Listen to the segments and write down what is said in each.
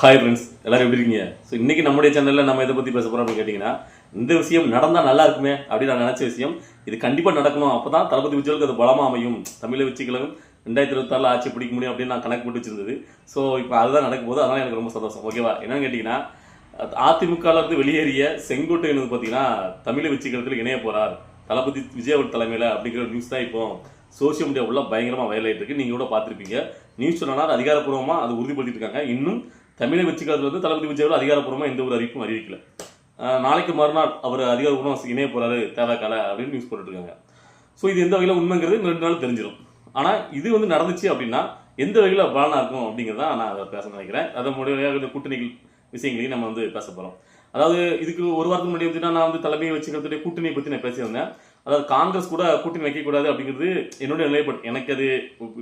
Hi friends எல்லாரும் எப்படி இருக்கீங்க? ஸோ இன்னைக்கு நம்முடைய சேனலில் நம்ம இதை பற்றி பேச போகிறோம் அப்படின்னு கேட்டிங்கன்னா இந்த விஷயம் நடந்தால் நல்லா இருக்குமே அப்படின்னு நான் நினச்ச விஷயம். இது கண்டிப்பாக நடக்கணும். அப்போ தான் தளபதி விஜய்க்கு அது பலமாக அமையும். தமிழை வச்சுக்கலாம் ரெண்டாயிரத்தி இருபத்தாறில் ஆட்சி பிடிக்க முடியும் அப்படின்னு நான் கணக்கு போட்டு வச்சிருந்தது. ஸோ இப்போ அதுதான் நடக்கும் போது அதனால் எனக்கு ரொம்ப சந்தோஷம். ஓகேவா என்னன்னு கேட்டிங்கன்னா அதிமுகவிலிருந்து வெளியேறிய செங்கோட்டையன் வந்து பார்த்தீங்கன்னா தமிழை வச்சுக்கிறதுல இணைய போகிறார் தளபதி விஜய் அவர் தலைமையில் அப்படிங்கிற நியூஸ் தான் இப்போ சோஷியல் மீடியா உள்ள பயங்கரமாக வயலாயிட்டு இருக்கு. நீங்கள் கூட பார்த்துருப்பீங்க. நியூஸ் சொன்னால் அதிகாரப்பூர்வமாக அது உறுதிப்படுத்திட்டு இருக்காங்க. இன்னும் தமிழை வச்சுக்கிறதுல வந்து தளபதி விஜய் அவர் அதிகாரப்பூர்வமாக எந்த ஒரு அறிவிப்பும் அறிவிக்கல. நாளைக்கு மறுநாள் அவர் அதிகாரப்பூர்வமாக இணைய போகிறாரு தேவைக்கால அப்படின்னு நியூஸ் போட்டுட்டு இருக்காங்க ஸோ இது எந்த வகையில் உண்மைங்கிறது ரெண்டு நாள் தெரிஞ்சிடும் ஆனால் இது வந்து நடந்துச்சு அப்படின்னா எந்த வகையில் பலனாக இருக்கும் அப்படிங்கிறத நான் அதை பேச நினைக்கிறேன். அதை முடிய இந்த கூட்டணிகள் விஷயங்களையும் நம்ம வந்து பேச போகிறோம் அதாவது இதுக்கு ஒரு வாரத்துக்கு முன்னாடி பார்த்தீங்கன்னா நான் வந்து தலைமையை வச்சுக்கிறதுடைய கூட்டணியை பற்றி நான் பேசியிருந்தேன். அதாவது காங்கிரஸ் கூட கூட்டணி வைக்கக்கூடாது அப்படிங்கிறது என்னுடைய நிலைப்பாடு. எனக்கு அது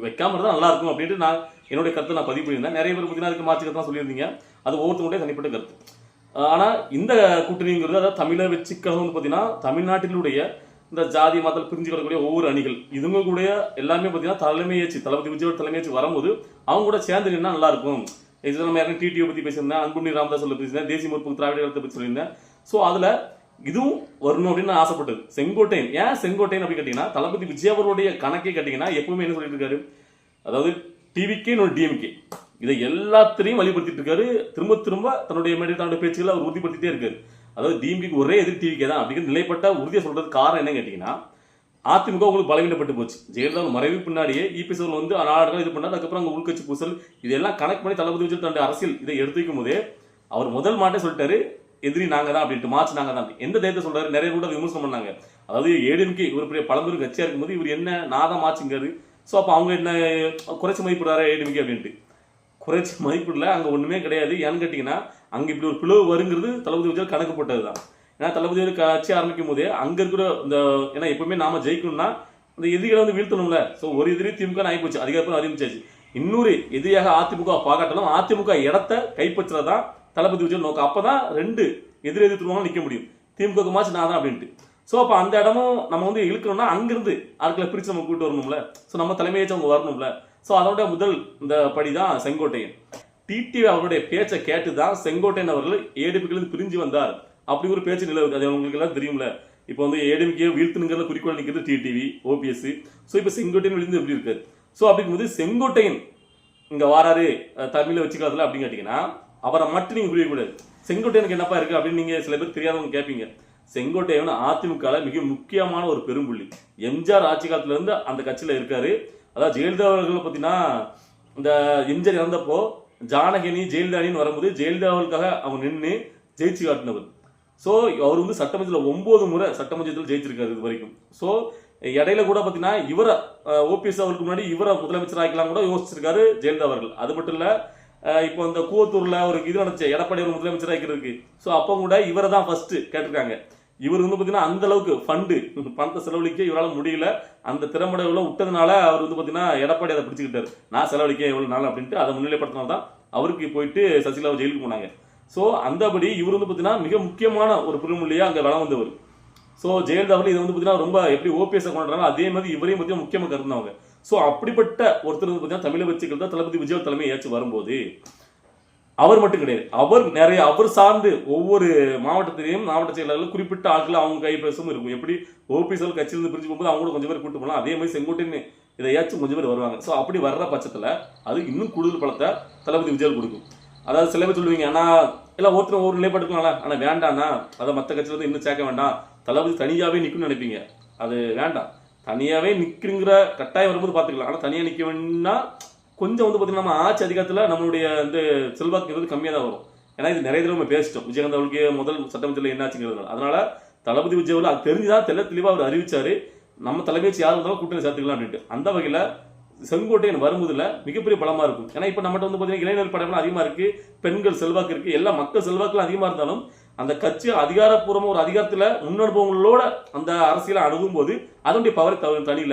வைக்காம இருந்தால் நல்லா இருக்கும் அப்படின்ட்டு நான் என்னுடைய கருத்தை நான் பதிவு பண்ணியிருந்தேன். நிறைய பேர் பார்த்தீங்கன்னா அதுக்கு மாற்றி கருத்தான் சொல்லியிருந்தீங்க. அது ஒவ்வொருத்தருடைய தனிப்பட்ட கருத்து. ஆனால் இந்த கூட்டணிங்கிறது அதாவது தமிழை வச்சுக்கிறதுன்னு பார்த்தீங்கன்னா தமிழ்நாட்டினுடைய இந்த ஜாதி மதத்தில் பிரிஞ்சு கிடக்கூடிய ஒவ்வொரு அணிகள் இதுங்க கூட எல்லாமே பார்த்தீங்கன்னா தலைமையாச்சு தளபதி விஜயோட தலைமையாச்சு வரும்போது அவங்க கூட சேர்ந்து நின்னா நல்லா இருக்கும். இதில் நம்ம யாரும் டிடிஓ பற்றி பேசியிருந்தேன் அன்புண்ணி ராமதாஸ் சொல்ல பேசியிருந்தேன் தேசிய முற்போக்கு திராவிட கழகத்தை பற்றி சொல்லியிருந்தேன். ஸோ அதில் இதுவும் வரணும் அப்படின்னு நான் ஆசைப்பட்டது. செங்கோட்டையன். ஏன் செங்கோட்டையன் அப்படின்னு கேட்டிங்கன்னா தளபதி விஜய் அவருடைய கணக்கே கேட்டிங்கன்னா எப்பவுமே என்ன சொல்லிட்டு இருக்காரு? அதாவது டிவிக்கே இன்னொரு டிஎம்கே இதை எல்லாத்திலையும் வழிபடுத்திட்டு இருக்காரு. திரும்ப திரும்ப தன்னுடைய மேடையில் தன்னுடைய பேச்சுகளை அவர் உறுதிப்படுத்திட்டே இருக்காரு. அதாவது டிஎம்கேக்கு ஒரே எதிர் டிவிக்கே தான். அப்படிங்கிற நிலைப்பட்ட உறுதியை சொல்றது காரணம் என்ன கேட்டிங்கன்னா அதிமுக உங்களுக்கு பலவீனப்பட்டு போச்சு. ஜெயலலிதா மறைவு பின்னாடியே இபிஎஸ்எல் வந்து நாடுகள் இது பண்ணார் அதுக்கப்புறம் அங்கே உள்கட்சி பூசல் இதெல்லாம் கனெக்ட் பண்ணி தளபதி விஜய் தன்னுடைய அரசியல் இதை எடுத்து வைக்கும் போதே அவர் முதல் மாட்டே சொல்லிட்டாரு. எதிரி நாங்க தான் அப்படின்ட்டு மார்ச் நாங்க தான் எந்த தைரியத்தை சொல்றாரு? நிறைய கூட விமர்சனம் பண்ணாங்க. அதாவது ஏடிஎம்கே இவர் பெரிய பழம்பெரும் கட்சியா இருக்கும்போது இவர் என்ன நான் தான் மாச்சுங்காரு ஸோ அப்போ அவங்க என்ன குறைச்சி மதிப்பிடுறாரு ஏடிஎம்கே அப்படின்ட்டு? குறைச்சி மதிப்பிடல அங்கே ஒன்றுமே கிடையாது. ஏன்னு கேட்டிங்கன்னா அங்கே இப்படி ஒரு பிளவு வருங்கிறது தளபதி விஜய் கணக்கு போட்டது தான் ஏன்னா தளபதி விஜய் கட்சி ஆரம்பிக்கும் போதே அங்கே இருக்கிற இந்த ஏன்னா எப்பவுமே நாம ஜெயிக்கணும்னா அந்த எதிரிகளை வந்து வீழ்த்தணும்ல. ஸோ ஒரு எதிரி திமுக ஆகி போச்சு அதிகாரப்பூர்வம் அறிவிச்சாச்சு இன்னொரு எதிரியாக அதிமுக பார்க்காட்டாலும் அதிமுக இடத்த கைப்பற்றுறதான் தளபதி விஜய் நோக்கம். அப்பதான் ரெண்டு எதிர் எதிர்த்துருவாங்க நிற்க முடியும். திமுக மாச்சு நான் தான் அப்படின்ட்டு. ஸோ அப்போ அந்த இடமும் நம்ம வந்து இழுக்கணும்னா அங்கேருந்து ஆட்களை பிரித்து நம்ம கூப்பிட்டு வரணும்ல. ஸோ நம்ம தலைமையை அவங்க வரணும்ல. ஸோ அதோட முதல் இந்த படி தான் செங்கோட்டையன் டிடிவி அவருடைய பேச்சை கேட்டு தான் செங்கோட்டையன் அவர்கள் ஏடிபிக்கிலிருந்து பிரிஞ்சு வந்தார். அப்படி ஒரு பேச்சு நிலவுது. அது உங்களுக்கு எல்லாம் தெரியும்ல. இப்போ வந்து ஏடிபிக்கே வீழ்த்துனுங்கிறத குறிக்கோள் நிற்கிறது டிடிவி ஓபிஎஸ் ஸோ இப்போ செங்கோட்டையன் விழுந்து எப்படி இருக்காரு? ஸோ அப்படிங்கும்போது செங்கோட்டையன் இங்கே வாராரு தமிழில் தமிழ்ல வச்சுக்காதுல அப்படின்னு கேட்டிங்கன்னா அவரை மட்டும் நீங்கள் புரியக்கூடாது செங்கோட்டையனுக்கு என்னப்பா இருக்கு அப்படின்னு நீங்க சில பேர் தெரியாதவங்க கேட்பீங்க செங்கோட்டையன் அதிமுகவில் மிக முக்கியமான ஒரு பெரும்புள்ளி. எம்ஜிஆர் ஆட்சி காலத்துல இருந்து அந்த கட்சியில இருக்காரு. அதாவது ஜெயலலிதா அவர்களை பார்த்தீங்கன்னா இந்த எம்ஜிஆர் இறந்தப்போ ஜானகினி ஜெயலலிதானின்னு வரும்போது ஜெயலலிதா அவர்களுக்காக அவங்க நின்று ஜெயிச்சு காட்டினவர். ஸோ அவர் வந்து சட்டமன்றத்தில் ஒன்பது முறை சட்டமன்றத்தில் ஜெயிச்சிருக்காரு இது வரைக்கும். ஸோ இடையில கூட பார்த்தீங்கன்னா இவரை ஓபிஎஸ் அவருக்கு முன்னாடி இவரை முதலமைச்சர் ஆக்கலாம் கூட யோசிச்சிருக்காரு ஜெயலலிதா அவர்கள். அது மட்டும் இல்லை இப்போ இந்த கூவத்தூரில் ஒரு இது நடந்துச்சு. எடப்பாடி ஒரு முதலமைச்சராக ஆக்கிறதுக்கு ஸோ அப்போ கூட இவரை தான் ஃபஸ்ட்டு கேட்டிருக்காங்க. இவர் வந்து பார்த்தீங்கன்னா அந்த அளவுக்கு ஃபண்டு பணத்தை செலவழிக்க இவரால் முடியல. அந்த திறம்பட இவ்வளோ விட்டதுனால அவர் வந்து பார்த்தீங்கன்னா எடப்பாடி அதை பிடிச்சிக்கிட்டார். நான் செலவழிக்க எவ்வளோ நாள் அப்படின்ட்டு அதை முன்னிலைப்படுத்தினால தான் அவருக்கு போயிட்டு சசிகலா ஜெயிலுக்கு போனாங்க. ஸோ அந்தபடி இவர் வந்து பார்த்தீங்கன்னா மிக முக்கியமான ஒரு பெருமொழியாக அங்கே வளம் வந்தவர். ஸோ ஜெயலலிதா அவர்கள் இதை வந்து பார்த்தீங்கன்னா ரொம்ப எப்படி ஓபிஎஸ் கொண்டாடுறாங்க அதே மாதிரி இவரையும் பற்றி முக்கியமாக கருந்தவங்க ஸோ அப்படிப்பட்ட ஒருத்தர் வந்து பார்த்தீங்கன்னா தமிழை வச்சுக்கிறது தான் தளபதி விஜய் தலைமை ஏற்று வரும்போது அவர் மட்டும் கிடையாது. அவர் நிறைய அவர் சார்ந்து ஒவ்வொரு மாவட்டத்திலையும் மாவட்ட செயலாளர்கள் குறிப்பிட்ட ஆட்கள் அவங்க கைப்பேசவும் இருக்கும். எப்படி ஓபிஎஸ்எல் கட்சியிலிருந்து பிரிஞ்சு போகும்போது அவங்களும் கொஞ்சம் பேர் கூட்டு போகலாம். அதே மாதிரி செங்கோட்டைன்னு இதையாச்சும் கொஞ்சம் பேர் வருவாங்க. ஸோ அப்படி வர்ற பட்சத்தில் அது இன்னும் கூடுதல் பலத்தை தளபதி விஜய் கொடுக்கும். அதாவது சில பேர் சொல்லுவீங்க ஆனால் எல்லாம் ஒருத்தர் ஒவ்வொரு நிலைப்பாட்டுக்கலாம்ல ஆனால் வேண்டாண்ணா அதை மற்ற கட்சியிலேருந்து இன்னும் சேர்க்க வேண்டாம். தளபதி தனியாகவே நிற்கும்னு நினைப்பீங்க. அது வேண்டாம். தனியாகவே நிற்குங்கிற கட்டாயம் வரும்போது பார்த்துக்கலாம். ஆனால் தனியாக நிற்க வேணும்னா கொஞ்சம் வந்து பார்த்திங்கன்னா நம்ம ஆட்சி அதிகாரத்தில் நம்மளுடைய இந்த செல்வாக்கு வந்து கம்மியாக தான் வரும். ஏன்னா இது நிறைய தடவை நம்ம பேசிட்டோம். விஜயகாந்த் அவர்களுக்கு முதல் சட்டமன்றத்தில் என்னாச்சுங்கிறது அதனால் தளபதி விஜய் அது தெரிஞ்சுதான் தெல்ல தெளிவாக அவர் அறிவிச்சார். நம்ம தலைமையை யார் இருந்தாலும் கூட்டணி சேர்த்துக்கலாம் அப்படின்ட்டு. அந்த வகையில் செங்கோட்டையன் வரும்போதில் மிகப்பெரிய பலமாக இருக்கும். ஏன்னா இப்போ நம்மகிட்ட வந்து பார்த்தீங்கன்னா இளைஞர் படம்லாம் அதிகமாக இருக்குது பெண்கள் செல்வாக்கு இருக்குது எல்லா மக்கள் செல்வாக்குலாம் அதிகமாக இருந்தாலும் அந்த கட்சி அதிகாரப்பூர்வமாக ஒரு அதிகாரத்தில் முன்னனுபவங்களோட அந்த அரசியலை அணுகும் போது அதனுடைய பவர் தனி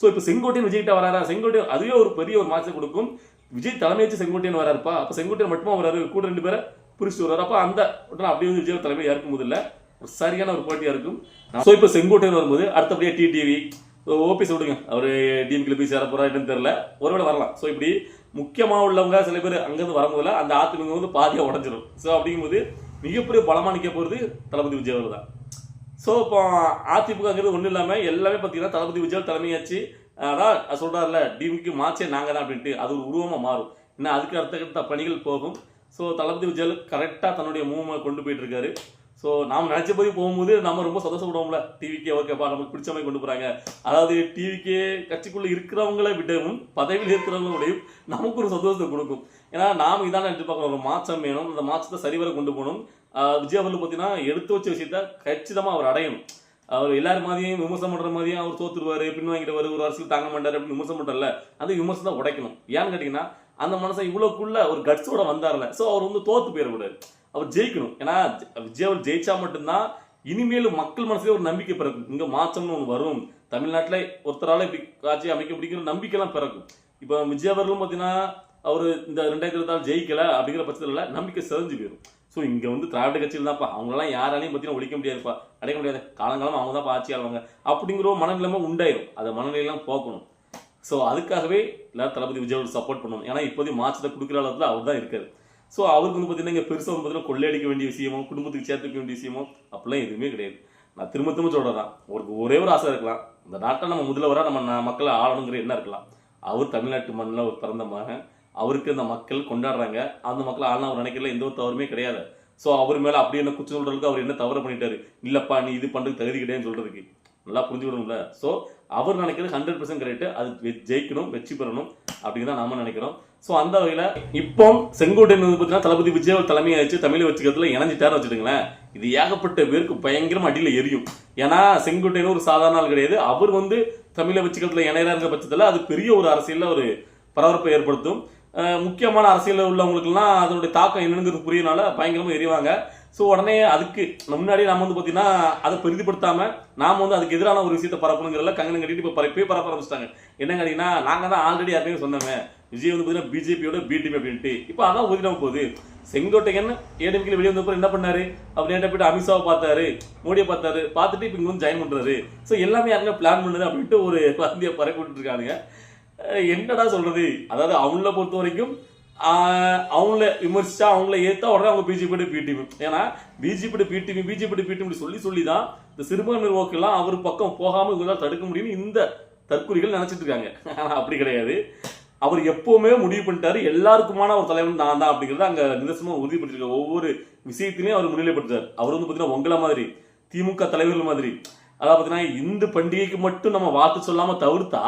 ஸோ இப்போ செங்கோட்டையன் விஜய்கிட்ட வராரா? செங்கோட்டையன் அதுவே ஒரு பெரிய ஒரு மாற்றத்தை கொடுக்கும். விஜய் தலைமை வச்சு செங்கோட்டையன் வராருப்பா? அப்போ செங்கோட்டையன் மட்டுமா வராரு? கூட ரெண்டு பேரை புரிச்சு வர்றாரு அப்போ அந்த உடனே அப்படியே வந்து விஜய் தலைமை இருக்கும் போது இல்லை ஒரு சரியான ஒரு போட்டியாக இருக்கும். ஸோ இப்போ செங்கோட்டையன் வரும்போது அடுத்தபடியாக டிடிவி ஓபிஎஸ் விடுங்க. அவர் டிஎம்கில் போய் சேர போகிறா என்னன்னு தெரியல. ஒருவேளை வரலாம். ஸோ இப்படி முக்கியமாக உள்ளவங்க சில பேர் அங்கேருந்து வரும்போதில் அந்த அதிமுக வந்து பாதியாக உடஞ்சிடும் ஸோ அப்படிங்கும்போது மிகப்பெரிய பலமாக நிற்க போகிறது தளபதி விஜய் தான். ஸோ இப்போ அதிமுகங்கிறது ஒன்றும் இல்லாமல் எல்லாமே பார்த்தீங்கன்னா தளபதி விஜய் தலைமையாச்சு. அதான் சொல்கிறார்ல டிவிக்கு மாச்சே நாங்கள் தான் அப்படின்ட்டு அது ஒரு உருவமாக மாறும். இன்னும் அதுக்கு அடுத்த அடுத்த பணிகள் போகும். ஸோ தளபதி விஜய் கரெக்டாக தன்னுடைய மூவ்மெண்ட் கொண்டு போயிட்டு இருக்காரு. ஸோ நாம் நினச்சபடி போகும்போது நம்ம ரொம்ப சந்தோஷப்படுவோம்ல. டிவிக்கே ஓகேப்பா நமக்கு பிடிச்ச மாதிரி கொண்டு போகிறாங்க அதாவது டிவிக்கே கட்சிக்குள்ளே இருக்கிறவங்கள விடவும் பதவியில் இருக்கிறவங்களுடையும் நமக்கு ஒரு சந்தோஷத்தை கொடுக்கும். ஏன்னா நாம் இதான பார்க்கணும். ஒரு மாற்றம் வேணும். அந்த மாற்றத்தை சரிவர கொண்டு போகணும். விஜய் அவர்கள் பார்த்தீங்கன்னா எடுத்து வச்ச விஷயத்த கச்சிதமாக அவர் அடையணும். அவர் எல்லாரும் மாதிரியும் விமர்சனம் பண்ணுற மாதிரியும் அவர் தோத்துருவார் பின் வாங்கிடுவாரு ஒரு அரசியல் தாங்க மாட்டார் அப்படின்னு விமர்சனம் பண்ணுறல அந்த விமர்சனம் உடைக்கணும். ஏன்னு கேட்டிங்கன்னா அந்த மனுஷன் இவ்வளோக்குள்ளே ஒரு கட்ஸோட வந்தார்ல. ஸோ அவர் வந்து தோத்து போயிடக்கூடாது. அவர் ஜெயிக்கணும். ஏன்னா விஜய் அவர் ஜெயிச்சா மட்டும்தான் இனிமேல் மக்கள் மனசுல ஒரு நம்பிக்கை பிறக்கும். இங்க மாற்றம்னு ஒன்று வரும். தமிழ்நாட்டில் ஒருத்தரால இப்படி காட்சி அமைக்க முடியுங்கிற நம்பிக்கைலாம் பிறக்கும். இப்போ விஜய் அவர்களும் பார்த்தீங்கன்னா அவர் இந்த ரெண்டாயிரத்தி இருபத்தாறு ஜெயிக்கல அப்படிங்கிற பட்சத்தில் நம்பிக்கை சிதைஞ்சு போயிடும் ஸோ இங்கே வந்து திராவிட கட்சியில் தான்ப்பா அவங்களாம் யாராலையும் பார்த்தீங்கன்னா ஒழிக்க முடியாதுப்பா. அடைக்க முடியாது. காலங்காலம் அவங்க தான் ஆட்சி ஆளுவாங்க. அப்படிங்கிற ஒரு மனநிலைமை உண்டாயிரும். அதை மனநிலையெல்லாம் போக்கணும். ஸோ அதுக்காகவே எல்லாரும் தளபதி விஜய் அவர் சப்போர்ட் பண்ணணும். ஏன்னா இப்போதைக்கு மாற்றத்தை கொடுக்குற அளவுக்கு அவர் தான் இருக்காரு. ஸோ அவருக்கு வந்து பார்த்தீங்கன்னா இங்கே பெருசாக வந்து பார்த்தீங்கன்னா கொள்ளையடிக்க வேண்டிய விஷயமோ குடும்பத்துக்கு சேர்த்துக்க வேண்டிய விஷயமோ அப்படிலாம் எதுவுமே கிடையாது. நான் திரும்ப திரும்ப சொல்கிறதான் அவருக்கு ஒரே ஒரு ஆசை இருக்கலாம். இந்த நாட்டை நம்ம முதல்வராக நம்ம மக்களை ஆளணுங்கிற என்ன இருக்கலாம். அவர் தமிழ்நாட்டு மண்ணில் ஒரு பிறந்த மகன். அவருக்கு அந்த மக்கள் கொண்டாடுறாங்க. அந்த மக்களை ஆளணும் அவர் நினைக்கல எந்த ஒரு தவறுமே கிடையாது. ஸோ அவர் மேலே அப்படி என்ன குற்றம் சொல்கிறதுக்கு அவர் என்ன தவறு பண்ணிட்டாரு? இல்லைப்பா நீ இது பண்ணுறதுக்கு தகுதி கிடையாதுன்னு சொல்கிறதுக்கு நல்லா புரிஞ்சுக்கணும்ல. ஸோ அவர் நினைக்கிறது ஹண்ட்ரட் பர்சன்ட் கரெக்டு அது ஜெயிக்கணும் வெற்றி பெறணும். அப்படின்னு தான் நாம நினைக்கிறோம். ஸோ அந்த வகையில் இப்போ செங்கோட்டையன் வந்து பார்த்தீங்கன்னா தளபதி விஜய் அவர் தலைமையாச்சு தமிழை வச்சுக்கிறதுல இணைஞ்சிட்டாரு வச்சுட்டுங்களேன் இது ஏகப்பட்ட பேருக்கு பயங்கரமாக அடியில் எரியும். ஏன்னா செங்கோட்டையன் ஒரு சாதாரண ஆள் கிடையாது. அவர் வந்து தமிழை வச்சுக்கிறதுல இணையறாங்க பட்சத்தில் அது பெரிய ஒரு அரசியலில் ஒரு பரபரப்பை ஏற்படுத்தும். முக்கியமான அரசியலில் உள்ளவங்களுக்குலாம் அதனுடைய தாக்கம் என்னங்கிறது புரியனால பயங்கரமாக எரிவாங்க. ஸோ உடனே அதுக்கு முன்னாடி நாம் வந்து பார்த்தீங்கன்னா அதை பெரிதுபடுத்தாம நாம் வந்து அதுக்கு எதிரான ஒரு விஷயத்தை பரப்பணுங்கிறதுல கங்கணம் கட்டிட்டு இப்போ பரப்பே பரப்ப ஆரம்பிச்சிட்டாங்க. என்ன கேட்டிங்கன்னா நாங்கள் தான் ஆல்ரெடி யாருமே சொன்னோமே விஜய் வந்து பார்த்தீங்கன்னா பிஜேபியோட பிடிபி அப்படின்ட்டு. இப்போ அதான் ஒதுக்கிடாம போகுது. செங்கோட்டையன் ஏடிஎம்கே வெளியே வந்தப்போ என்ன பண்ணாரு? அப்படின்னு போயிட்டு அமித்ஷாவை பார்த்தாரு மோடியை பார்த்தாரு பார்த்துட்டு இப்போ இங்கே வந்து ஜாயின் பண்ணுறாரு ஸோ எல்லாமே யாருங்க பிளான் பண்ணுது அப்படின்ட்டு ஒரு வந்தியை பரப்பி விட்டுருக்காங்க என்னடா சொல்கிறது அதாவது அவங்கள பொறுத்த வரைக்கும் அவங்கள விமர்சிச்சா அவங்கள ஏற்றா உடனே அவங்க பிஜேபியோட பிடிவி ஏன்னா பிஜேபியோட பிடிவி பிஜேபியோட பிடிவி சொல்லி சொல்லி தான் இந்த சிறுபான்மை ஓக்கெல்லாம் அவர் பக்கம் போகாமல் இவங்களால் தடுக்க முடியும்னு இந்த தற்கொலைகள் நினச்சிட்டு இருக்காங்க. ஆனால் அப்படி கிடையாது. அவர் எப்போவுமே முடிவு பண்ணிட்டாரு. எல்லாருக்குமான ஒரு தலைவன் நான் தான் அப்படிங்கறத அங்கே நிதர்சனமா உறுதிப்படுத்திருக்காரு. ஒவ்வொரு விஷயத்திலையும் அவர் முன்னிலைப்படுத்தார் அவர் வந்து பார்த்தீங்கன்னா உங்களை மாதிரி திமுக தலைவர்கள் மாதிரி. அதாவது பார்த்தீங்கன்னா இந்து பண்டிகைக்கு மட்டும் நம்ம வார்த்தை சொல்லாமல் தவிர்த்தா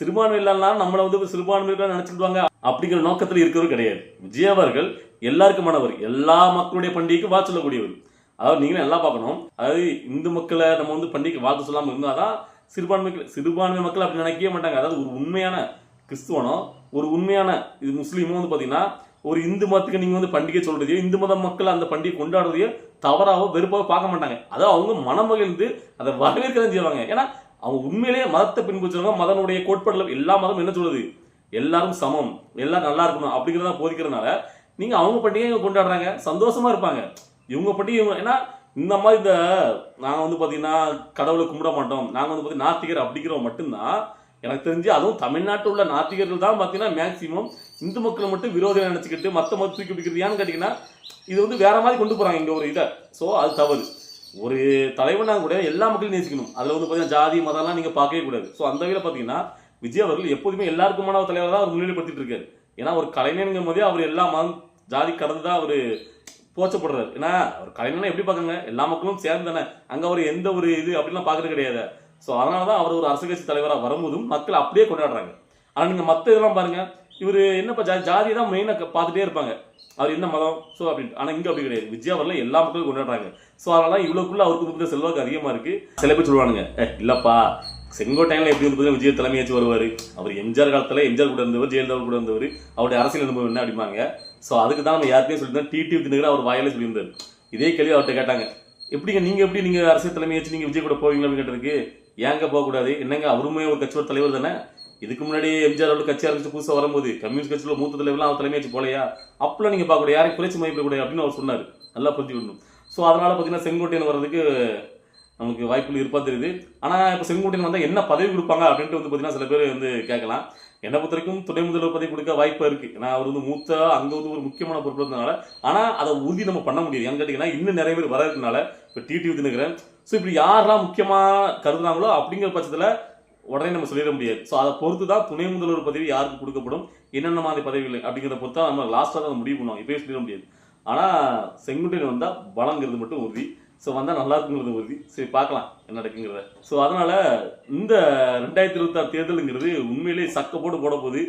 சிறுபான்மை இல்லைன்னா நம்மளை வந்து சிறுபான்மையிலாம் நினைச்சுக்கிடுவாங்க அப்படிங்கிற நோக்கத்தில் இருக்கிறவர் கிடையாது. விஜய் அவர்கள் எல்லாருக்குமானவர் எல்லா மக்களுடைய பண்டிகைக்கு வா சொல்லக்கூடியவர். அதாவது நீங்களும் நல்லா பார்க்கணும். அதாவது இந்து மக்களை நம்ம வந்து பண்டிகைக்கு வாழ்த்து சொல்லாமல் இருந்தால் தான் சிறுபான்மை சிறுபான்மை மக்கள் அப்படி நினைக்கவே மாட்டாங்க. அதாவது ஒரு உண்மையான கிறிஸ்துவனோ ஒரு உண்மையான இது முஸ்லீமோ வந்து பார்த்தீங்கன்னா ஒரு இந்து மதத்துக்கு நீங்கள் வந்து பண்டிகை சொல்கிறதையோ இந்து மத மக்கள் அந்த பண்டிகை கொண்டாடுறதையோ தவறாகவோ வெறுப்பாக பார்க்க மாட்டாங்க. அதாவது அவங்க மனமகிழ்ந்து அதை வரவேற்க தான் செய்வாங்க. ஏன்னா அவங்க உண்மையிலேயே மதத்தை பின்பற்றுறவங்க மதனுடைய கோட்பாடுல எல்லா மதமும் என்ன சொல்லுது? எல்லாரும் சமம். எல்லாம் நல்லா இருக்கணும் அப்படிங்கிறத போதிக்கிறதுனால நீங்க அவங்க பண்டிகை கொண்டாடுறாங்க. சந்தோஷமா இருப்பாங்க. இவங்க பண்டிகை இவங்க ஏன்னா இந்த மாதிரி இந்த நாங்கள் வந்து பார்த்தீங்கன்னா கடவுளை கும்பிட மாட்டோம். நாங்கள் வந்து பார்த்தீங்கன்னா நாத்திகர் அப்படிங்கிறவங்க மட்டும்தான். எனக்கு தெரிஞ்சு அதுவும் தமிழ்நாட்டில் உள்ள நாத்திகர்கள் தான் பார்த்தீங்கன்னா மேக்சிமம் இந்து மக்களை மட்டும் விரோதம் நினச்சிக்கிட்டு மற்ற மதம் தூக்கி பிடிக்கிறது ஏன்னு கேட்டிங்கன்னா இது வந்து வேற மாதிரி கொண்டு போகிறாங்க இங்கே ஒரு இதை. ஸோ அது தவறு. ஒரு தலைவனாக கூட எல்லா மக்களையும் நேசிக்கணும். அதில் வந்து பார்த்தீங்கன்னா ஜாதி மதம்லாம் நீங்கள் பார்க்கவே கூடாது. ஸோ அந்த வகையில் பார்த்தீங்கன்னா விஜய் அவர்கள் எப்போதுமே எல்லாருக்குமான ஒரு தலைவர் தான் அவர் முன்னிலைப்படுத்திட்டு இருக்காரு. ஏன்னா ஒரு கலைஞனுங்கும் போதே அவர் எல்லா மதம் ஜாதி கடந்து தான் அவர் போச்சப்படுறாரு ஏன்னா அவர் கலைஞனா எப்படி பார்க்கங்க எல்லா மக்களும் சேர்ந்து தானே அங்கே அவர் எந்த ஒரு இது அப்படிலாம் பார்க்குறது கிடையாது. ஸோ அதனால தான் அவர் ஒரு அரசியல் கட்சி தலைவராக வரும்போதும் மக்கள் அப்படியே கொண்டாடுறாங்க. ஆனால் நீங்கள் மற்ற இதெல்லாம் பாருங்க. இவர் என்னப்பா ஜா ஜாதி தான் மெயினாக பார்த்துட்டே இருப்பாங்க. அவர் என்ன மதம்? ஸோ அப்படின்ட்டு. ஆனால் இங்கே அப்படி கிடையாது. விஜய் அவரில் எல்லா மக்களும் கொண்டாடுறாங்க. ஸோ அதனால இவ்வளோக்குள்ள அவருக்கு கொடுத்த செல்வாக்கு அதிகமாக இருக்கு. சில பேர் சொல்லுவானுங்க இல்லைப்பா இல்லப்பா செங்கோட்டையில் எப்படி வந்து விஜய் தலைமையாச்சு வருவார். அவர் எம்ஜிஆர் காலத்தில் எம்ஜிஆர் கூட இருந்தவர் ஜெயலலிதா கூட இருந்தவர். அவருடைய அரசியல் அனுபவம் என்ன அப்படிம்பாங்க. ஸோ அதுக்கு தான் நம்ம யாருக்கே சொல்லியிருந்தோம் டிடி தினகரன் அவர் வாயிலே சொல்லியிருந்தார். இதே கேள்வி அவர்கிட்ட கேட்டாங்க. எப்படிங்க நீங்கள் எப்படி நீங்கள் அரசியல் தலைமையாச்சு நீங்கள் விஜய் கூட போவீங்களா அப்படின்னு கேட்டதுக்கு ஏங்க போகக்கூடாது? என்னங்க அவருமே ஒரு கட்சியோட தலைவர் தானே? இதுக்கு முன்னாடி எம்ஜிஆர் அவர்கள் கட்சி ஆரம்பிச்சு புதுசாக வரும்போது. கம்யூனிஸ்ட் கட்சியில் மூத்த தலைவர்லாம் அவர் தலைமையாச்சு போலையா? அப்பெல்லாம் நீங்கள் பார்க்க யாரையும் குறைச்சி மதிப்பிடக்கூடாது அப்படின்னு அவர் சொன்னார். நல்லா புரிஞ்சுக்கணும். ஸோ அதனால் பார்த்தீங்கன்னா செங்கோட்டையன் வர்றதுக்கு நமக்கு வாய்ப்புகள் இருப்பா தெரியுது. ஆனால் இப்போ செங்கோட்டையன் வந்தால் என்ன பதவி கொடுப்பாங்க அப்படின்ட்டு வந்து பார்த்தீங்கன்னா சில பேர் வந்து கேட்கலாம். என்னை பொறுத்த வரைக்கும் துணை முதல்வர் பதவி கொடுக்க வாய்ப்பு இருக்குது ஏன்னா அவர் வந்து மூத்த அங்கே வந்து ஒரு முக்கியமான பொறுப்பு இருந்தனால ஆனால் அதை உறுதி நம்ம பண்ண முடியாது. ஏன்னு கேட்டிங்கன்னா இன்னும் நிறைய பேர் வரதுனால இப்போ டிடிவி தினுக்கிறேன் ஸோ இப்படி யாரெல்லாம் முக்கியமாக கருதுனாங்களோ அப்படிங்கிற பட்சத்தில் உடனே நம்ம சொல்லிட முடியாது. ஸோ அதை பொறுத்து தான் துணை முதல்வர் பதவி யாருக்கு கொடுக்கப்படும்? என்னென்ன மாதிரி பதவிகள் அப்படிங்கிறத பொறுத்து தான் நம்ம லாஸ்ட்டாக தான் முடிவு பண்ணுவோம் இப்போயே சொல்லிட முடியாது. ஆனால் செங்குட்டையன் வந்தால் பலங்கிறது மட்டும் உறுதி. ஸோ வந்தால் நல்லா இருக்குங்கிறது உறுதி. சரி பார்க்கலாம் என்ன நடக்குங்கிறத. ஸோ அதனால் இந்த ரெண்டாயிரத்தி இருபத்தாறு தேர்தலுங்கிறது உண்மையிலேயே சக்க போட்டு போட போகுது.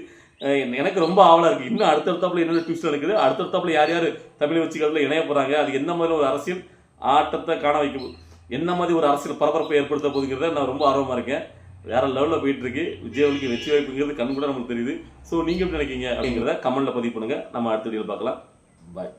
எனக்கு ரொம்ப ஆவலாக இருக்குது இன்னும் அடுத்தடுத்தாப்புல என்னென்ன ட்விஸ்ட் இருக்குது அடுத்தடுத்தாப்புல யார் யார் தமிழ் வச்சுக்கிறதுல இணைய போகிறாங்க அது எந்த மாதிரி ஒரு அரசியல் ஆட்டத்தை காண வைக்க என்ன மாதிரி ஒரு அரசியல் பரபரப்பை ஏற்படுத்த போதுங்கிறத நான் ரொம்ப ஆர்வமாக இருக்கேன். வேற லெவலில் போயிட்டு இருக்கு விஜயவலிக்கு வெற்றி வாய்ப்புங்கிறது கண் கூட நமக்கு தெரியுது. ஸோ நீங்கள் எப்படி நினைக்கிங்க அப்படிங்கிறத கமெண்ட்டில் பதிவு பண்ணுங்கள் நம்ம அடுத்த வீடியோவில் பார்க்கலாம். பாய்